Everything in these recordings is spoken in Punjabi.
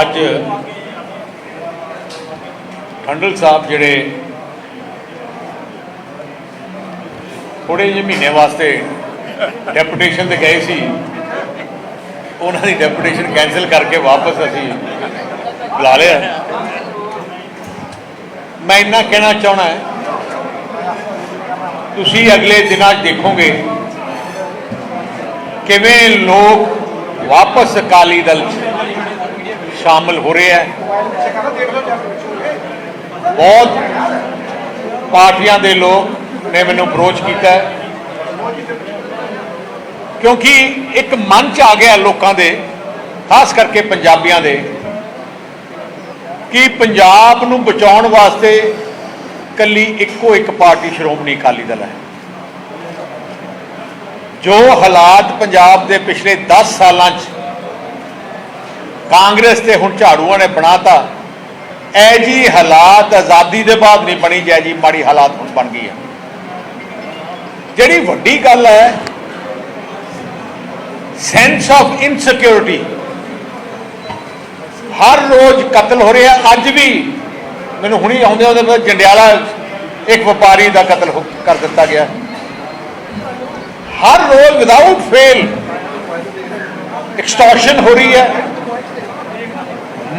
ਅੱਜ ਠੰਡਲ ਸਾਹਿਬ ਜਿਹੜੇ ਥੋੜੇ ਜਿਹੇ ਮਹੀਨੇ ਵਾਸਤੇ ਡੈਪੂਟੇਸ਼ਨ ਤੇ ਗਏ ਸੀ, ਉਹਨਾਂ ਦੀ ਡੈਪੂਟੇਸ਼ਨ ਕੈਨਸਲ ਕਰਕੇ ਵਾਪਸ ਅਸੀਂ ਬੁਲਾ ਲਿਆ। ਮੈਂ ਇੰਨਾ ਕਹਿਣਾ ਚਾਹਣਾ ਹੈ, ਤੁਸੀਂ ਅਗਲੇ ਦਿਨਾਂ 'ਚ ਦੇਖੋਗੇ ਕਿਵੇਂ ਲੋਕ ਵਾਪਸ ਅਕਾਲੀ ਦਲ 'ਚ ਸ਼ਾਮਲ ਹੋ ਰਿਹਾ ਹੈ। ਬਹੁਤ ਪਾਰਟੀਆਂ ਦੇ ਲੋਕ ਨੇ ਮੈਨੂੰ ਅਪਰੋਚ ਕੀਤਾ ਹੈ। ਕਿਉਂਕਿ ਇੱਕ ਮਨ ਚ ਆ ਗਿਆ ਲੋਕਾਂ ਦੇ, ਖਾਸ ਕਰਕੇ ਪੰਜਾਬੀਆਂ ਦੇ, ਕਿ ਪੰਜਾਬ ਨੂੰ ਬਚਾਉਣ ਵਾਸਤੇ ਕੱਲੀ ਇੱਕੋ ਇੱਕ ਪਾਰਟੀ ਸ਼੍ਰੋਮਣੀ ਅਕਾਲੀ ਦਲ ਹੈ। ਜੋ ਹਾਲਾਤ ਪੰਜਾਬ ਦੇ ਪਿਛਲੇ 10 ਸਾਲਾਂ 'ਚ ਕਾਂਗਰਸ ਤੇ ਹੁਣ ਝਾੜੂਆਂ ਨੇ ਬਣਾਤਾ। ਐ ਜੀ ਹਾਲਾਤ ਆਜ਼ਾਦੀ ਦੇ ਬਾਅਦ ਨਹੀਂ ਬਣੀ ਜੈ ਜੀ ਮਾੜੀ ਹਾਲਾਤ ਹੁਣ ਬਣ ਗਈ ਹੈ ਜਿਹੜੀ ਵੱਡੀ ਗੱਲ ਹੈ ਸੈਂਸ ਆਫ ਇਨਸਿਕਿਉਰਿਟੀ ਹਰ ਰੋਜ਼ ਕਤਲ ਹੋ ਰਿਹਾ, ਅੱਜ ਵੀ ਮੈਨੂੰ ਹੁਣੀ ਆਉਂਦੇ ਉਹਦੇ ਪਤਾ ਜੰਡਿਆਲਾ ਇੱਕ ਵਪਾਰੀ ਦਾ ਕਤਲ ਹੋ- ਕਰ ਦਿੱਤਾ ਗਿਆ। ਹਰ ਰੋਜ਼ ਵਿਦਆਊਟ ਫੇਲ ਐਕਸਟੋਰਸ਼ਨ ਹੋ ਰਹੀ ਹੈ।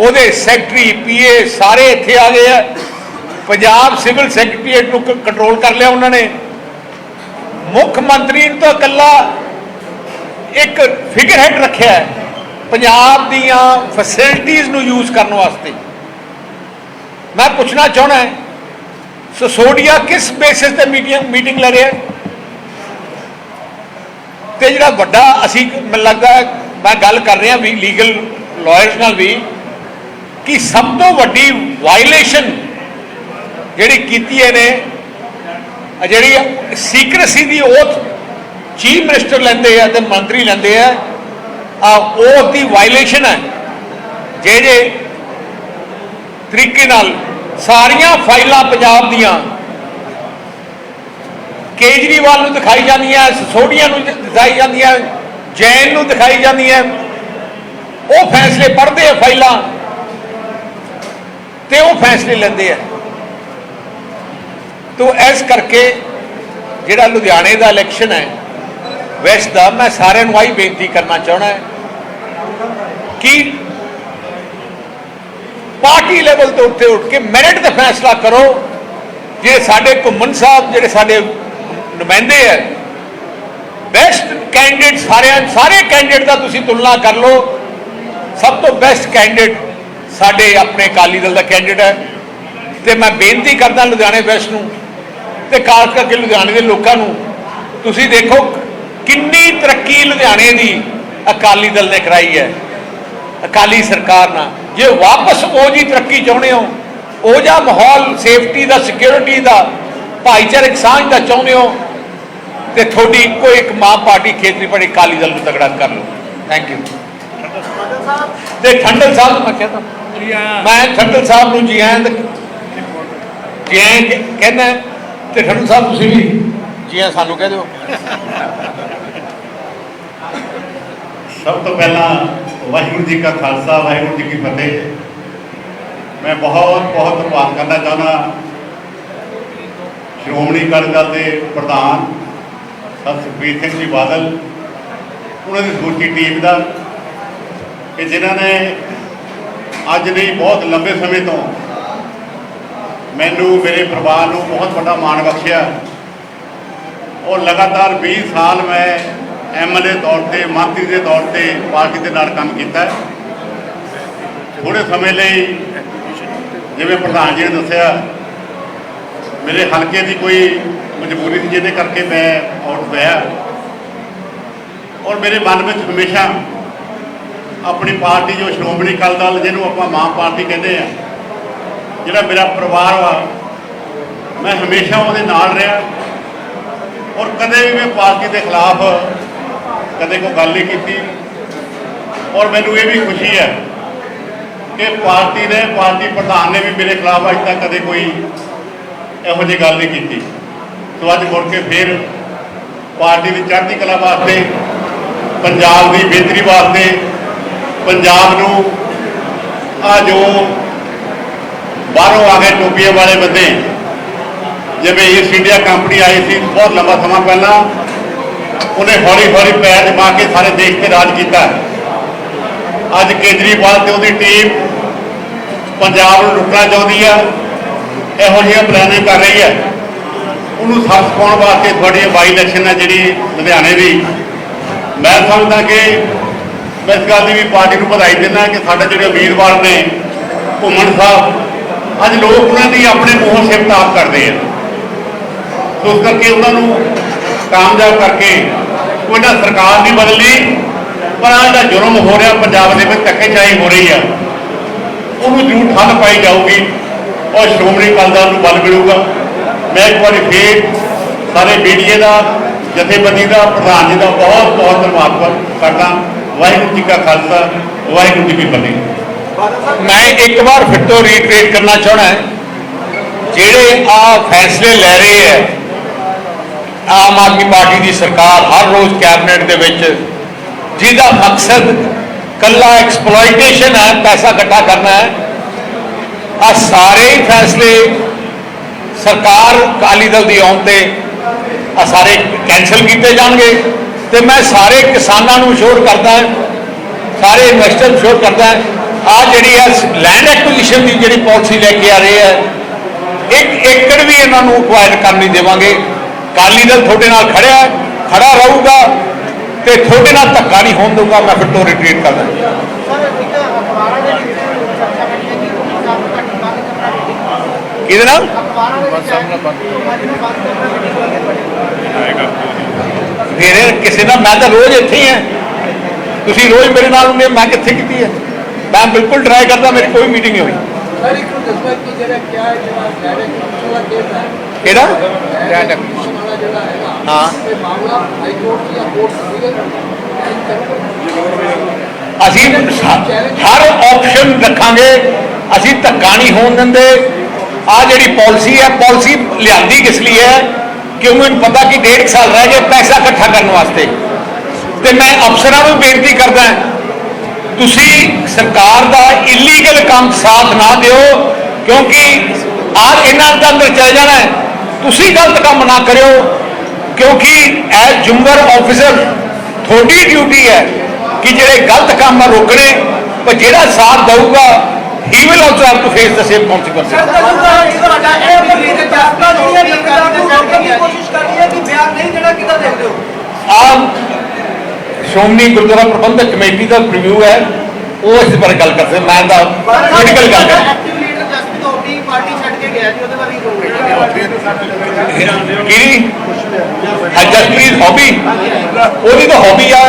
ਉਹਦੇ ਸੈਕਟਰੀ ਪੀਏ ਸਾਰੇ ਇੱਥੇ ਆ ਗਏ ਆ। ਪੰਜਾਬ ਸਿਵਲ ਸੈਕਟਰੀਏਟ ਨੂੰ ਕੰਟਰੋਲ ਕਰ ਲਿਆ ਉਹਨਾਂ ਨੇ। ਮੁੱਖ ਮੰਤਰੀ ਨੂੰ ਤਾਂ ਇਕੱਲਾ ਇੱਕ ਫਿਗਰ ਹੈਡ ਰੱਖਿਆ ਹੈ। ਪੰਜਾਬ ਦੀਆਂ ਫੈਸਿਲਿਟੀਆਂ ਨੂੰ ਯੂਜ਼ ਕਰਨ ਵਾਸਤੇ। ਮੈਂ ਪੁੱਛਣਾ ਚਾਹਣਾ ਹੈ ਸਸੋਡੀਆ ਕਿਸ ਬੇਸਿਸ ਤੇ ਮੀਟਿੰਗ ਮੀਟਿੰਗ ਲੈ ਰਿਹਾ ਹੈ? ਤੇ ਜਿਹੜਾ ਵੱਡਾ, ਅਸੀਂ ਮੈਨੂੰ ਲੱਗਦਾ ਮੈਂ ਗੱਲ ਕਰ ਰਿਹਾ ਵੀ ਲੀਗਲ ਲਾਇਰਸ ਨਾਲ ਵੀ। ਕਿ ਸਭ ਤੋਂ ਵੱਡੀ ਵਾਇਲੇਸ਼ਨ ਜਿਹੜੀ ਕੀਤੀ ਇਹਨੇ ਜਿਹੜੀ ਸੀਕ੍ਰੇਸੀ ਦੀ ਓਥ ਚੀਫ ਮਿਨਿਸਟਰ ਲੈਂਦੇ ਆ ਤੇ ਮੰਤਰੀ ਲੈਂਦੇ ਆ ਆ ਓਥ ਦੀ ਵਾਇਲੇਸ਼ਨ ਹੈ। ਜੇ ਜੇ ਤਰੀਕੇ ਨਾਲ ਸਾਰੀਆਂ ਫਾਈਲਾਂ ਪੰਜਾਬ ਦੀਆਂ ਕੇਜਰੀਵਾਲ ਨੂੰ ਦਿਖਾਈ ਜਾਂਦੀਆਂ ਸੋਡੀਆ ਨੂੰ ਦਿਖਾਈ ਜਾਂਦੀਆਂ, ਜੈਨ ਨੂੰ ਦਿਖਾਈ ਜਾਂਦੀਆਂ, ਉਹ ਫੈਸਲੇ ਪੜ੍ਹਦੇ ਆ ਫਾਈਲਾਂ। ਤੇ ਉਹ ਫੈਸਲੇ ਲੈਂਦੇ ਆ। ਤੋ ਇਸ ਕਰਕੇ ਜਿਹੜਾ ਲੁਧਿਆਣੇ ਦਾ ਇਲੈਕਸ਼ਨ ਹੈ ਵੈਸਟ ਦਾ ਮੈਂ ਸਾਰਿਆਂ ਨੂੰ ਆਹੀ ਬੇਨਤੀ ਕਰਨਾ ਚਾਹਣਾ ਹੈ ਕਿ ਪਾਰਟੀ ਲੈਵਲ ਤੋਂ ਉੱਤੇ ਉੱਠ ਕੇ ਮੈਰਿਟ ਦਾ ਫੈਸਲਾ ਕਰੋ। ਜੇ ਸਾਡੇ ਘੁੰਮਣ ਸਾਹਿਬ, ਜਿਹੜੇ ਸਾਡੇ ਨੁਮਾਇੰਦੇ ਹੈ ਬੈਸਟ ਕੈਂਡੀਡੇਟ ਸਾਰਿਆਂ ਸਾਰੇ ਕੈਂਡੀਡੇਟ ਦਾ ਤੁਸੀਂ ਤੁਲਨਾ ਕਰ ਲਓ। ਸਭ ਤੋਂ ਬੈਸਟ ਕੈਂਡੀਡੇਟ ਸਾਡੇ ਆਪਣੇ ਅਕਾਲੀ ਦਲ ਦਾ ਕੈਂਡੀਡੇਟ ਹੈ ਤੇ ਮੈਂ ਬੇਨਤੀ ਕਰਦਾ ਲੁਧਿਆਣੇ ਵੈਸਟ ਨੂੰ ਤੇ ਖਾਸ ਕਰਕੇ ਲੁਧਿਆਣੇ ਦੇ ਲੋਕਾਂ ਨੂੰ, ਤੁਸੀਂ ਦੇਖੋ ਕਿੰਨੀ ਤਰੱਕੀ ਲੁਧਿਆਣੇ ਦੀ ਅਕਾਲੀ ਦਲ ਨੇ ਕਰਾਈ ਹੈ। ਅਕਾਲੀ ਸਰਕਾਰ ਨਾਲ। ਜੇ ਵਾਪਸ ਉਹ ਜੀ ਤਰੱਕੀ ਚਾਹੁੰਦੇ ਹੋ, ਉਹ ਜਿਹਾ ਮਾਹੌਲ ਸੇਫਟੀ ਦਾ ਸਿਕਿਉਰਿਟੀ ਦਾ, ਭਾਈਚਾਰਕ ਸਾਂਝ ਦਾ ਚਾਹੁੰਦੇ ਹੋ, ਤੇ ਤੁਹਾਡੀ ਇੱਕੋ ਇੱਕ ਮਾਂ ਪਾਰਟੀ ਖੇਤਰੀ ਪਾਰਟੀ ਅਕਾਲੀ ਦਲ ਨੂੰ ਤਗੜਾ ਕਰ ਲਓ। ਥੈਂਕ ਯੂ ਤੇ ਠੰਡਲ ਸਾਹਿਬ ਨੂੰ ਮੈਂ ਕਹਿੰਦਾ ਮੈਂ ਠੰਡਲ ਸਾਹਿਬ ਨੂੰ ਜੀ ਆਇਆਂ ਜੀ ਆਇਆਂ ਕਹਿੰਦਾ ਤੇ ਠੰਡਲ ਸਾਹਿਬ ਤੁਸੀਂ ਵੀ ਜੀ ਆਇਆਂ ਸਾਨੂੰ ਕਹਿ ਦਿਓ। ਸਭ ਤੋਂ ਪਹਿਲਾਂ ਵਾਹਿਗੁਰੂ ਜੀ ਕਾ ਖਾਲਸਾ ਵਾਹਿਗੁਰੂ ਜੀ ਕੀ ਫਤਿਹ। ਮੈਂ ਬਹੁਤ ਬਹੁਤ ਧੰਨਵਾਦ ਕਰਨਾ ਚਾਹੁੰਦਾ ਸ਼੍ਰੋਮਣੀ ਅਕਾਲੀ ਦਲ ਦੇ ਪ੍ਰਧਾਨ ਸਰ ਸੁਖਬੀਰ ਸਿੰਘ ਜੀ ਬਾਦਲ ਉਹਨਾਂ ਦੀ ਸਮੁੱਚੀ ਟੀਮ ਦਾ ਕਿ ਜਿਨ੍ਹਾਂ ਨੇ ਅੱਜ ਨਹੀਂ ਬਹੁਤ ਲੰਬੇ ਸਮੇਂ ਤੋਂ ਮੈਨੂੰ ਮੇਰੇ ਪਰਿਵਾਰ ਨੂੰ ਬਹੁਤ ਵੱਡਾ ਮਾਣ ਬਖਸ਼ਿਆ ਔਰ ਲਗਾਤਾਰ 20 ਸਾਲ ਮੈਂ ਐਮਐਲਏ ਤੌਰ ਤੇ ਮੰਤਰੀ ਦੇ ਤੌਰ ਤੇ ਪਾਰਟੀ ਦੇ ਨਾਲ ਕੰਮ ਕੀਤਾ ਹੈ। ਥੋੜੇ ਸਮੇਂ ਲਈ ਜਿਵੇਂ ਪ੍ਰਧਾਨ ਜੀ ਨੇ ਦੱਸਿਆ, ਮੇਰੇ ਹਲਕੇ ਦੀ ਕੋਈ ਮਜਬੂਰੀ ਸੀ, ਜਿਹਦੇ ਕਰਕੇ ਮੈਂ ਆਊਟ ਹੋਇਆ ਔਰ ਮੇਰੇ ਮਨ ਵਿੱਚ ਹਮੇਸ਼ਾ ਆਪਣੀ ਪਾਰਟੀ ਜੋ ਸ਼੍ਰੋਮਣੀ ਅਕਾਲੀ ਦਲ ਜਿਹਨੂੰ ਆਪਾਂ ਮਾਂ ਪਾਰਟੀ ਕਹਿੰਦੇ ਆ, ਜਿਹੜਾ ਮੇਰਾ ਪਰਿਵਾਰ ਵਾ, ਮੈਂ ਹਮੇਸ਼ਾ ਉਹਦੇ ਨਾਲ ਰਿਹਾ। ਔਰ ਕਦੇ ਵੀ ਮੈਂ ਪਾਰਟੀ ਦੇ ਖਿਲਾਫ ਕਦੇ ਕੋਈ ਗੱਲ ਨਹੀਂ ਕੀਤੀ। ਔਰ ਮੈਨੂੰ ਇਹ ਵੀ ਖੁਸ਼ੀ ਹੈ ਕਿ ਪਾਰਟੀ ਨੇ ਪਾਰਟੀ ਪ੍ਰਧਾਨ ਨੇ ਵੀ ਮੇਰੇ ਖਿਲਾਫ ਅੱਜ ਤੱਕ ਕਦੇ ਕੋਈ ਇਹੋ ਜਿਹੀ ਗੱਲ ਨਹੀਂ ਕੀਤੀ। ਸੋ ਅੱਜ ਮੁੜ ਕੇ ਫਿਰ ਪਾਰਟੀ ਦੀ ਚੜ੍ਹਦੀ ਕਲਾ ਵਾਸਤੇ, ਪੰਜਾਬ ਦੀ ਬਿਹਤਰੀ ਵਾਸਤੇ ਪੰਜਾਬ ਨੂੰ ਆ ਜੋ ਬਾਹਰੋਂ ਆ ਗਏ ਟੋਪੀਆਂ ਵਾਲੇ ਬੰਦੇ, ਜਿਵੇਂ ਈਸਟ ਇੰਡੀਆ ਕੰਪਨੀ ਆਈ ਸੀ ਬਹੁਤ ਲੰਬਾ ਸਮਾਂ ਪਹਿਲਾਂ, ਉਹਨੇ ਹੌਲੀ ਹੌਲੀ ਪੈਰ ਜਮਾ ਕੇ ਸਾਰੇ ਦੇਸ਼ ਤੇ ਰਾਜ ਕੀਤਾ। ਅੱਜ ਕੇਜਰੀਵਾਲ ਤੇ ਉਹਦੀ ਟੀਮ ਪੰਜਾਬ ਨੂੰ ਲੁੱਟਣਾ ਚਾਹੁੰਦੀ ਆ, ਇਹੋ ਜਿਹੀਆਂ ਪਲਾਨਿੰਗ ਕਰ ਰਹੀ ਹੈ ਉਹਨੂੰ ਸੱਸ ਪਾਉਣ ਵਾਸਤੇ ਤੁਹਾਡੀ ਬਾਈ ਇਲੈਕਸ਼ਨ ਹੈ ਜਿਹੜੀ ਲੁਧਿਆਣੇ ਦੀ। ਮੈਂ ਸਮਝਦਾ ਕਿ ਮੈਂ ਇਸ ਗੱਲ ਦੀ ਵੀ ਪਾਰਟੀ ਨੂੰ ਵਧਾਈ ਦਿੰਦਾ ਕਿ ਸਾਡੇ ਜਿਹੜੇ ਉਮੀਦਵਾਰ ਨੇ, ਘੁੰਮਣ ਸਾਹਿਬ, ਅੱਜ ਲੋਕ ਉਹਨਾਂ ਦੀ ਆਪਣੇ ਮੂੰਹੋਂ ਸਿਫਤ ਆਪ ਕਰਦੇ ਆ। ਸੋ ਇਸ ਕਰਕੇ ਉਹਨਾਂ ਨੂੰ ਕਾਮਯਾਬ ਕਰਕੇ ਕੋਈ ਨਾ ਸਰਕਾਰ ਨਹੀਂ ਬਦਲਣੀ ਪਰ ਆਹ ਜਿਹੜਾ ਜੁਰਮ ਹੋ ਰਿਹਾ, ਪੰਜਾਬ ਦੇ ਵਿੱਚ ਧੱਕੇਸ਼ਾਹੀ ਹੋ ਰਹੀ ਆ। ਉਹਨੂੰ ਜ਼ਰੂਰ ਠੱਲ ਪਾਈ ਜਾਊਗੀ ਔਰ ਸ਼੍ਰੋਮਣੀ ਅਕਾਲੀ ਦਲ ਨੂੰ ਬਲ ਮਿਲੂਗਾ। ਮੈਂ ਇੱਕ ਵਾਰੀ ਫੇਰ ਸਾਰੇ ਮੀਡੀਆ ਦਾ, ਜਥੇਬੰਦੀ ਦਾ, ਪ੍ਰਧਾਨ ਜੀ ਦਾ ਬਹੁਤ ਬਹੁਤ ਧੰਨਵਾਦ ਕਰਦਾ। ਵਾਹਿਗੁਰੂ ਜੀ ਕਾ ਖਾਲਸਾ, ਵਾਹਿਗੁਰੂ ਜੀ ਕੀ ਫਤਿਹ। ਮੈਂ ਇੱਕ ਵਾਰ ਫਿਰ ਤੋਂ ਰੀਟਰੇਟ ਕਰਨਾ ਚਾਹਣਾ ਜਿਹੜੇ ਆ ਫੈਸਲੇ ਲੈ ਰਹੇ ਹੈ, ਆਮ ਆਦਮੀ ਪਾਰਟੀ ਦੀ ਸਰਕਾਰ ਹਰ ਰੋਜ਼ ਕੈਬਨਿਟ ਦੇ ਵਿੱਚ, ਜਿਹਦਾ ਮਕਸਦ ਕੱਲਾ ਐਕਸਪਲੋਇਟੇਸ਼ਨ ਹੈ, ਪੈਸਾ ਇਕੱਠਾ ਕਰਨਾ ਹੈ, ਆ ਸਾਰੇ ਫੈਸਲੇ ਸਰਕਾਰ ਅਕਾਲੀ ਦਲ ਦੀ ਆਉਣ ਤੇ ਆ ਸਾਰੇ ਕੈਨਸਲ ਕੀਤੇ ਜਾਣਗੇ। ਤੇ ਮੈਂ ਸਾਰੇ ਕਿਸਾਨਾਂ ਨੂੰ ਸ਼ੋਰ ਕਰਦਾ ਸਾਰੇ ਇਨਵੈਸਟਰ ਸ਼ੋਰ ਕਰਦਾ ਆ ਜਿਹੜੀ ਹੈ ਲੈਂਡ ਐਕੁਜੀਸ਼ਨ ਦੀ ਜਿਹੜੀ ਪਾਲਿਸੀ ਲੈ ਕੇ ਆ ਰਹੇ ਹੈ ਇੱਕ ਏਕੜ ਵੀ ਇਹਨਾਂ ਨੂੰ ਅਕਵਾਇਰ ਕਰਨ ਨਹੀਂ ਦੇਵਾਂਗੇ। ਅਕਾਲੀ ਦਲ ਤੁਹਾਡੇ ਨਾਲ ਖੜਿਆ ਹੈ, ਖੜਾ ਰਹੂਗਾ ਤੇ ਤੁਹਾਡੇ ਨਾਲ ਧੱਕਾ ਨਹੀਂ ਹੋਣ ਦਊਗਾ ਮੈਂ ਫਿਰ ਤੋਂ ਰਿਟਰੀਟ ਕਰਦਾ ਸਰ ਇੱਕ ਅਖਬਾਰਾਂ ਦੇ ਵਿੱਚ ਚਰਚਾ ਬਣੀ ਹੈ ਕਿ ਕੰਮ ਘੱਟ ਬੰਦ ਕਰਨਾ ਮੀਟਿੰਗ ਕਿਹਦੇ ਨਾਲ? ਅਖਬਾਰਾਂ ਦੇ ਵਿੱਚ ਮੀਟਿੰਗ ਮੇਰੇ ਕਿਸੇ ਨਾਲ ਮੈਂ ਤਾਂ ਰੋਜ਼ ਇੱਥੇ ਹੀ ਹਾਂ। ਤੁਸੀਂ ਰੋਜ਼ ਮੇਰੇ ਨਾਲ ਹੁੰਦੇ ਮੈਂ ਕਿੱਥੇ ਕੀਤੀ ਹੈ? ਮੈਂ ਬਿਲਕੁਲ ਟਰਾਈ ਕਰਦਾ ਮੇਰੀ ਕੋਈ ਮੀਟਿੰਗ ਨਹੀਂ ਹੋਈ। ਕਿਹੜਾ? ਹਾਂ। ਅਸੀਂ ਹਰ ਆਪਸ਼ਨ ਰੱਖਾਂਗੇ ਅਸੀਂ ਧੱਕਾ ਨਹੀਂ ਹੋਣ ਦਿੰਦੇ। ਆ ਜਿਹੜੀ ਪਾਲਿਸੀ ਹੈ ਪਾਲਿਸੀ ਲਿਆਂਦੀ ਕਿਸ ਲਈ ਹੈ? ਕਿਉਂ ਮੈਨੂੰ ਪਤਾ ਕਿ ਡੇਢ ਕੁ ਸਾਲ ਰਹਿ ਗਏ ਪੈਸਾ ਇਕੱਠਾ ਕਰਨ ਵਾਸਤੇ? ਤੇ ਮੈਂ ਅਫਸਰਾਂ ਨੂੰ ਬੇਨਤੀ ਕਰਦਾ ਤੁਸੀਂ ਸਰਕਾਰ ਦਾ ਇਲੀਗਲ ਕੰਮ ਸਾਥ ਨਾ ਦਿਓ, ਕਿਉਂਕਿ ਆ ਇਹਨਾਂ ਦਾ ਅੰਦਰ ਚਲ ਜਾਣਾ ਤੁਸੀਂ ਗਲਤ ਕੰਮ ਨਾ ਕਰਿਓ, ਕਿਉਂਕਿ ਐਜ਼ ਜੁਮਰ ਆਫੀਸਰ ਤੁਹਾਡੀ ਡਿਊਟੀ ਹੈ ਕਿ ਜਿਹੜੇ ਗਲਤ ਕੰਮ ਆ ਰੋਕਣੇ, ਪਰ ਜਿਹੜਾ ਸਾਥ ਦਊਗਾ ਰਹੀ ਹੈ ਕਿ ਬਿਆਨ ਨਹੀਂ ਦੇਣਾ ਕਿਦਾਂ ਦੇਖਦੇ ਹੋ? ਆਮ ਸ਼੍ਰੋਮਣੀ ਗੁਰਦੁਆਰਾ ਪ੍ਰਬੰਧਕ ਕਮੇਟੀ ਦਾ ਪ੍ਰੀਵਿਊ ਹੈ ਉਹ ਇਸ ਬਾਰੇ ਗੱਲ ਕਰਦੇ ਮੈਂ ਦਾ ਪੋਲੀਟੀਕਲ ਗੱਲ ਕਰ ਕੇ ਜਸਪ੍ਰੀਤ ਹੌਬੀ ਉਹਦੀ ਤਾਂ ਹੌਬੀ ਆ।